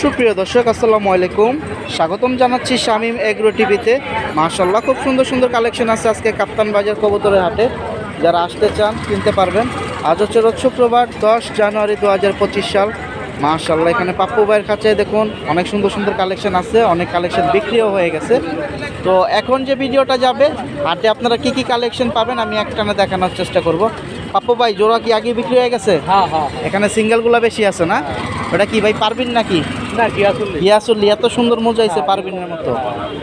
সুপ্রিয় দর্শক আসসালামু আলাইকুম। স্বাগতম জানাচ্ছি শামীম এগ্রো টিভিতে। মাশাল্লাহ খুব সুন্দর সুন্দর কালেকশন আছে আজকে কাপ্তান বাজার কবুতরের হাটে। যারা আসতে চান কিনতে পারবেন। আজ হচ্ছে রোজ শুক্রবার দশ জানুয়ারি দু হাজার পঁচিশ সাল। মাশাল্লাহ এখানে পাপ্পু ভাইয়ের কাছে দেখুন অনেক সুন্দর সুন্দর কালেকশন আছে অনেক কালেকশন বিক্রিও হয়ে গেছে। তো এখন যে ভিডিওটা যাবে হাটে আপনারা কি কি কালেকশন পাবেন আমি একটানে দেখানোর চেষ্টা করব। পাপ্পু ভাই জোড়া কি আগে বিক্রি হয়ে গেছে? হ্যাঁ হ্যাঁ। এখানে সিঙ্গেলগুলো বেশি আছে না? ওটা কি ভাই পারবিন নাকি? ইয়াসুল্লি এত সুন্দর মোজাইছে পারবিনের মতো।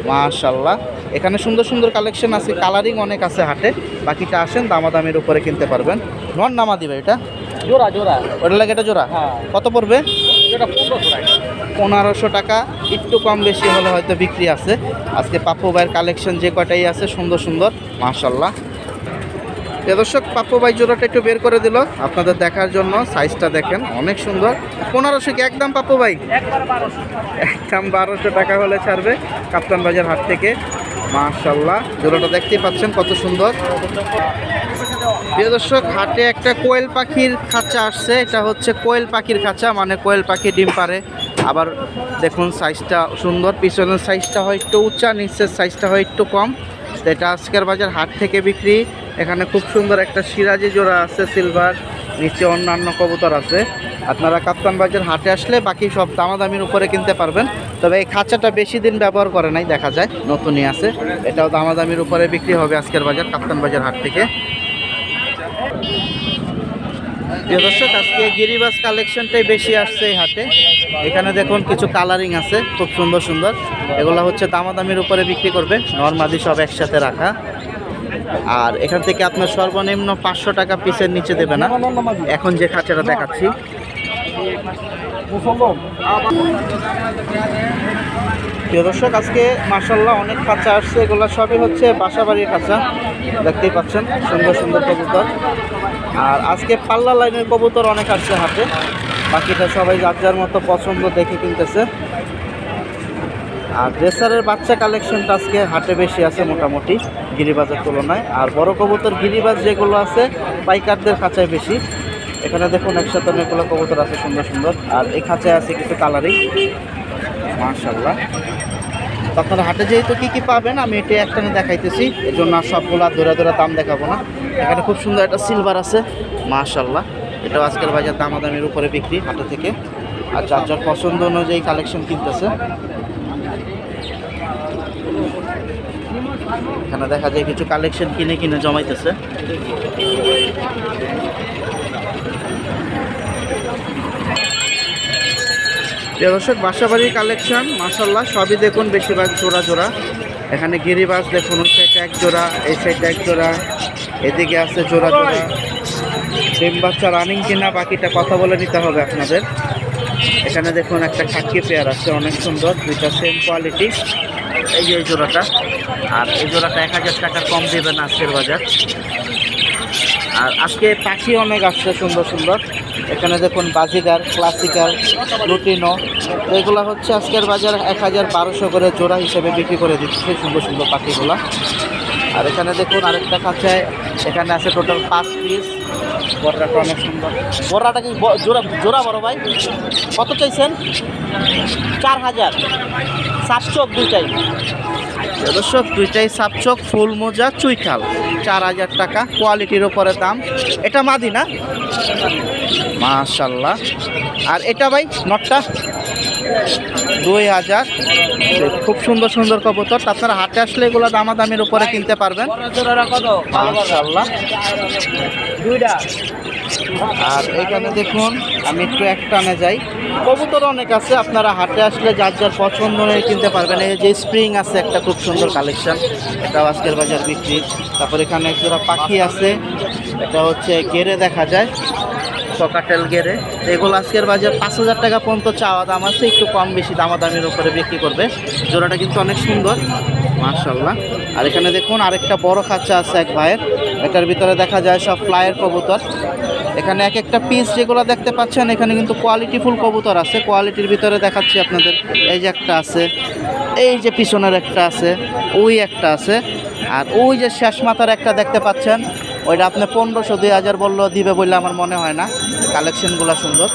মাশাল্লাহ এখানে সুন্দর সুন্দর কালেকশন আছে কালারিং অনেক আছে হাটে। বাকিটা আসেন দামাদামির উপরে কিনতে পারবেন। নন নামা দিবে এটা? জোড়া জোড়া। ওটা লাগে এটা জোড়া? হ্যাঁ। কত পড়বে? পনেরোশো টাকা। একটু কম বেশি হলে হয়তো বিক্রি আছে। আজকে পাপ্পু ভাইয়ের কালেকশন যে কটাই আছে সুন্দর সুন্দর। মাশাল্লাহ দর্শক, পাপ্পু ভাই জোড়াটা একটু বের করে দিল। আপনাদের দেখার জন্য সাইজটা দেখেন, অনেক সুন্দর। পনেরোশো কি একদম পাপ্পু ভাই? একদম বারোশো টাকা হলে ছাড়বে কাপ্তান বাজার হাট থেকে। মাশাল্লাহ জোড়াটা দেখতেই পাচ্ছেন কত সুন্দর। প্রিয় দর্শক, হাটে একটা কোয়েল পাখির খাঁচা আসছে। এটা হচ্ছে কোয়েল পাখির খাঁচা মানে কোয়েল পাখি ডিম পারে আবার দেখুন সাইজটা সুন্দর, পিছনের সাইজটা হয় একটু উঁচা, নিচের সাইজটা হয় একটু কম। এটা আজকের বাজার হাট থেকে বিক্রি। এখানে খুব সুন্দর একটা সিরাজি জোড়া আছে সিলভার নিচে অন্যান্য কবুতর আছে। আপনারা কাপ্তান বাজার হাটে আসলে বাকি সব দামাদামির উপরে কিনতে পারবেন। তবে এই খাঁচাটা বেশি দিন ব্যবহার করে নাই, দেখা যায়, নতুনই আছে। এটাও দামাদামির উপরে বিক্রি হবে আজকের বাজার, কাপ্তান বাজার হাট থেকে। দর্শক, আজকে গিরিবাস কালেকশনটাই বেশি আসছে এই হাটে। এখানে দেখুন কিছু কালারিং আছে, খুব সুন্দর সুন্দর। এগুলো হচ্ছে দামাদামির উপরে বিক্রি করবে নর্মালি সব একসাথে রাখা। আর এখান থেকে আপনার সর্বনিম্ন পাঁচশো টাকা পিসের নিচে দেবে না। এখন যে খাঁচাটা দেখাচ্ছি। প্রিয় দর্শক, আজকে মার্শাল্লাহ অনেক খাঁচা আসছে। এগুলো সবই হচ্ছে বাসাবাড়ির খাঁচা। দেখতেই পাচ্ছেন, সুন্দর সুন্দর কবুতর। আর আজকে পাল্লা লাইনের কবুতর অনেক আসছে হাতে। বাকিটা সবাই যার যার মতো পছন্দ দেখে কিনতেছে। আর ড্রেসারের বাচ্চা কালেকশনটা আজকে হাটে বেশি আছে মোটামুটি গিরিবাজের তুলনায়। আর বড় কবুতর, গিরিবাজ যেগুলো আছে, পাইকারদের খাঁচায় বেশি। এখানে দেখুন, একসাথে অনেকগুলো কবুতর আছে, সুন্দর সুন্দর। আর এই খাঁচায় আছে কিছু কালারিং মার্শাল্লাহ আপনারা হাটে যেহেতু কী কী পাবেন, আমি এটি একটানে দেখাইতেছি। এই জন্য আর সবগুলো ধরে ধরে দাম দেখাবো না। এখানে খুব সুন্দর একটা সিলভার আছে। মার্শাল্লাহ এটাও আজকের বাজার দামাদামির উপরে বিক্রি হাটে থেকে। আর যার যার পছন্দ অনুযায়ী কালেকশন কিনতেছে। এখানে দেখা যায় কিছু কালেকশন কিনে কিনে জমাইতেছে। দর্শক, বাসাবাড়ির কালেকশন মাসাল্লাহ সবই দেখুন বেশিরভাগ জোড়া জোড়া। এখানে গিরিবাস দেখুন, ওই সাইডে এক জোড়া, এই সাইডে এক জোড়া, এদিকে আছে জোড়া জোড়া। ডিম বাচ্চা রানিং কিনা, বাকিটা কথা বলে নিতে হবে আপনাদের। এখানে দেখুন একটা খাকি পেয়ার আছে, অনেক সুন্দর, দুইটা সেম কোয়ালিটি এই যে জোড়াটা। আর এই জোড়াটা এক হাজার টাকার কম দেবেন আজকের বাজার। আর আজকে পাখি অনেক আসছে, সুন্দর সুন্দর। এখানে দেখুন বাজিগার ক্লাসিক্যাল লুটিনো এগুলো হচ্ছে আজকের বাজার এক হাজার বারোশো করে জোড়া হিসেবে বিক্রি করে দিচ্ছে সুন্দর সুন্দর পাখিগুলো। আর এখানে দেখুন আরেকটা কাছে এখানে আছে টোটাল পাঁচ পিস বড়াটা অনেক সুন্দর। বড়াটা কি জোড়া জোড়া বড় ভাই? কত চাইছেন? চার হাজার। সাতশো দুইটাই। দর্শক, দুইটাই সাপচক ফুল মোজা চুইখাল চার হাজার টাকা, কোয়ালিটির ওপরে দাম। এটা মাদি না? মাশাল্লাহ। আর এটা ভাই, নটটা? দুই হাজার। খুব সুন্দর সুন্দর কবুতর। আপনারা হাটে আসলে এগুলো দামাদামির উপরে কিনতে পারবেন। আর এখানে দেখুন, আমি একটু এক টানে যাই। কবুতর অনেক আছে, আপনারা হাটে আসলে যার যার পছন্দ অনুযায়ী কিনতে পারবেন। এই যে স্প্রিং আছে, একটা খুব সুন্দর কালেকশন। এটাও আজকের বাজার বিক্রি। তারপর এখানে একজোড়া পাখি আছে। এটা হচ্ছে গেরে দেখা যায়। সকাটেল গেরে তো এগুলো আজকের বাজার পাঁচ হাজার টাকা পর্যন্ত চাওয়া দাম আছে, একটু কম বেশি দামাদামির উপরে বিক্রি করবে। জোড়াটা কিন্তু অনেক সুন্দর মার্শাল্লাহ আর এখানে দেখুন আরেকটা বড় খাঁচা আছে এক ভাইয়ের। এটার ভিতরে দেখা যায় সব ফ্লাইয়ের কবুতর। এখানে এক একটা পিস যেগুলো দেখতে পাচ্ছেন, এখানে কিন্তু কোয়ালিটিফুল কবুতর আছে। কোয়ালিটির ভিতরে দেখাচ্ছি আপনাদের, এই যে একটা আছে, এই যে পিছনের একটা আছে, ওই একটা আছে। আর ওই যে শেষ মাথার একটা দেখতে পাচ্ছেন ওইটা আপনি পনেরোশো, দুই হাজার বললেও দিবে বলে আমার মনে হয় না। কালেকশনগুলো সুন্দর।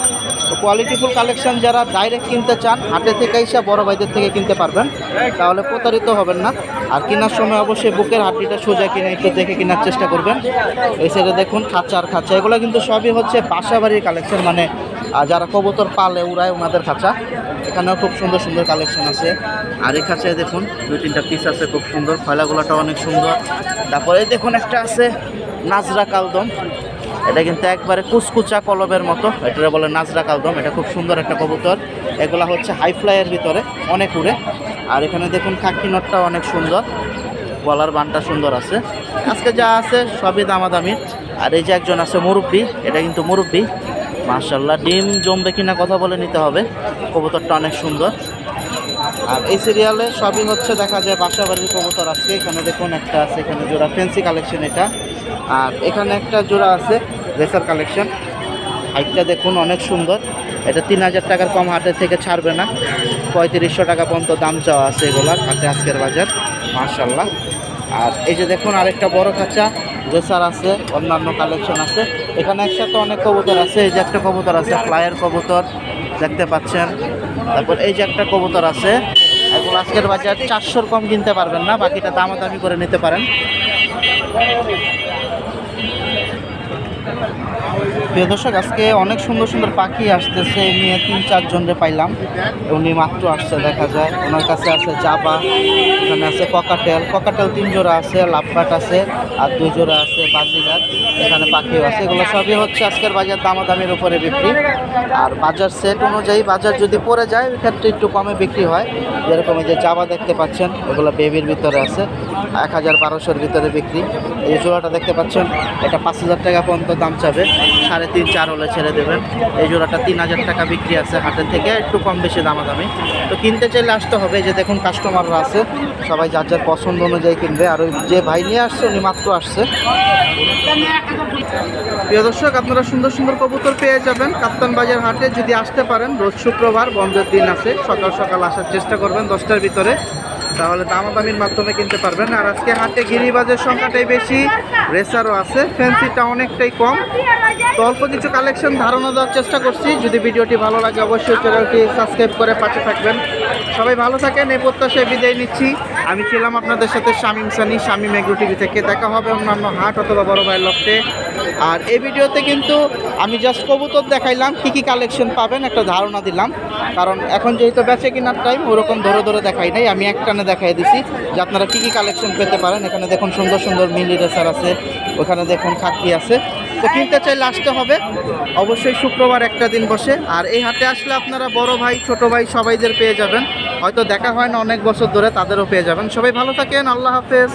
তো কোয়ালিটিফুল কালেকশন যারা ডাইরেক্ট কিনতে চান, হাটে থেকে এসে বড় ভাইদের থেকে কিনতে পারবেন। তাহলে প্রতারিত হবেন না। আর কেনার সময় অবশ্যই বুকের হাড্ডিটা সোজা কিনে একটু দেখে কেনার চেষ্টা করবেন। এই সাইডে দেখুন, খাঁচা আর খাঁচা। এগুলো কিন্তু সবই হচ্ছে বাসাবাড়ির কালেকশন মানে যারা কবুতর পালে উড়ায় ওনাদের খাঁচা। এখানেও খুব সুন্দর সুন্দর কালেকশন আছে। আর এই খাঁচায় দেখুন, দুই তিনটা পিস আছে, খুব সুন্দর। ফয়লাগুলোটা অনেক সুন্দর। তারপরে দেখুন একটা আছে নাজরা কালদম। এটা কিন্তু একবারে কুচকুচা কলবের মতো। এটা বলে নাজরা কালদম। এটা খুব সুন্দর একটা কবুতর। এগুলা হচ্ছে হাই ফ্লাইয়ের ভিতরে, অনেক উড়ে। আর এখানে দেখুন খাকি নটটা অনেক সুন্দর। গলার বানটা সুন্দর আছে। আজকে যা আছে সবই দামাদামি। আর এই যে একজন আছে মুরব্বী, এটা কিন্তু মুরব্বী। মার্শাল্লাহ ডিম জমবে কিনা কথা বলে নিতে হবে। কবুতরটা অনেক সুন্দর। আর এই সিরিয়ালে সবই হচ্ছে দেখা যায় বাসা বাড়ির কবুতর আছে এখানে দেখুন একটা আছে, এখানে জোড়া ফেন্সি কালেকশন এটা। আর এখানে একটা জোড়া আছে রেসার কালেকশন হাইটটা দেখুন অনেক সুন্দর। এটা তিন হাজার টাকার কম হাটের থেকে ছাড়বে না। পঁয়ত্রিশশো টাকা পর্যন্ত দাম চাওয়া আছে এগুলার হাটে আজকের বাজার মার্শাল্লাহ আর এই যে দেখুন আরেকটা বড় খাঁচা রেসার আছে, অন্যান্য কালেকশন আছে। এখানে একসাথে অনেক কবুতর আছে, এই যে একটা কবুতর আছে ফ্লায়ার কবুতর, দেখতে পাচ্ছেন। তারপর এই যে একটা কবুতর আছে এগুলো আজকের বাজার চারশোর কম কিনতে পারবেন না, বাকিটা দামাদামি করে নিতে পারেন। প্রিয় দর্শক, আজকে অনেক সুন্দর সুন্দর পাখি আসতেছে। নিয়ে তিন চারজনরে পাইলাম। উনি মাত্র আসছে, দেখা যায় ওনার কাছে আছে জাবা এখানে আছে ককাটেল ককাটেল তিন জোড়া আছে লাভবাট আছে, আর দুই জোড়া আছে বাজিগার এখানে পাখিও আছে। এগুলো সবই হচ্ছে আজকের বাজার দামাদামির উপরে বিক্রি। আর বাজার সেট অনুযায়ী বাজার যদি পড়ে যায় ক্ষেত্রে একটু কমে বিক্রি হয়। যেরকম এই যে জাবা দেখতে পাচ্ছেন, এগুলো বেবির ভিতরে আছে। এক হাজার বারোশোর ভিতরে বিক্রি। এই জোড়াটা দেখতে পাচ্ছেন, এটা পাঁচ হাজার টাকা পর্যন্ত দাম চাবে, সাড়ে তিন, চার হলে ছেড়ে দেবেন। এই জোড়াটা তিন হাজার টাকা বিক্রি আছে হাটের থেকে, একটু কম বেশি দামাদামি। তো কিনতে চাইলে আসতে হবে যে দেখুন কাস্টমাররা আছে, সবাই যার যার পছন্দ অনুযায়ী কিনবে। আর ওই যে ভাই নিয়ে আসছে, উনি মাত্র আসছে। প্রিয় দর্শক, আপনারা সুন্দর সুন্দর কবুতর পেয়ে যাবেন কাপ্তান বাজার হাটে। যদি আসতে পারেন, রোজ শুক্রবার বন্ধের দিন আছে, সকাল সকাল আসার চেষ্টা করবেন দশটার ভিতরে। তাহলে দামাদামির মাধ্যমে কিনতে পারবেন। আর আজকে হাটে গিরিবাজের সংখ্যাটাই বেশি। রেসারও আছে, ফ্যান্সিটা অনেকটাই কম। তো অল্প কিছু কালেকশন ধারণা দেওয়ার চেষ্টা করছি। যদি ভিডিওটি ভালো লাগে, অবশ্যই চ্যানেলটি সাবস্ক্রাইব করে পাশে থাকবেন। সবাই ভালো থাকেন, এই প্রত্যাশায় বিদায় নিচ্ছি। আমি ছিলাম আপনাদের সাথে শামিম সানি, শামিম এগ্রো টিভি থেকে। দেখা হবে অন্যান্য হাট অথবা বড় ভাইয়ের লফটে। আর এই ভিডিওতে কিন্তু আমি জাস্ট কবুতর দেখাইলাম, কি কি কালেকশন পাবেন একটা ধারণা দিলাম। কারণ এখন যেহেতু বেচে কেনার টাইম ওরকম ধরে ধরে দেখাই নাই। আমি একটানে দেখাই দিছি যে আপনারা কী কী কালেকশন পেতে পারেন। এখানে দেখুন সুন্দর সুন্দর মিলি রেসার আছে, ওখানে দেখুন খাকি আছে। তো কিনতে চাইলে আসতে হবে। অবশ্যই শুক্রবার একটা দিন বসে। আর এই হাটে আসলে আপনারা বড় ভাই, ছোট ভাই সবাইদের পেয়ে যাবেন। হয়তো দেখা হয় না অনেক বছর ধরে, তাদেরও পেয়ে যাবেন। সবাই ভালো থাকেন, আল্লাহ হাফেজ।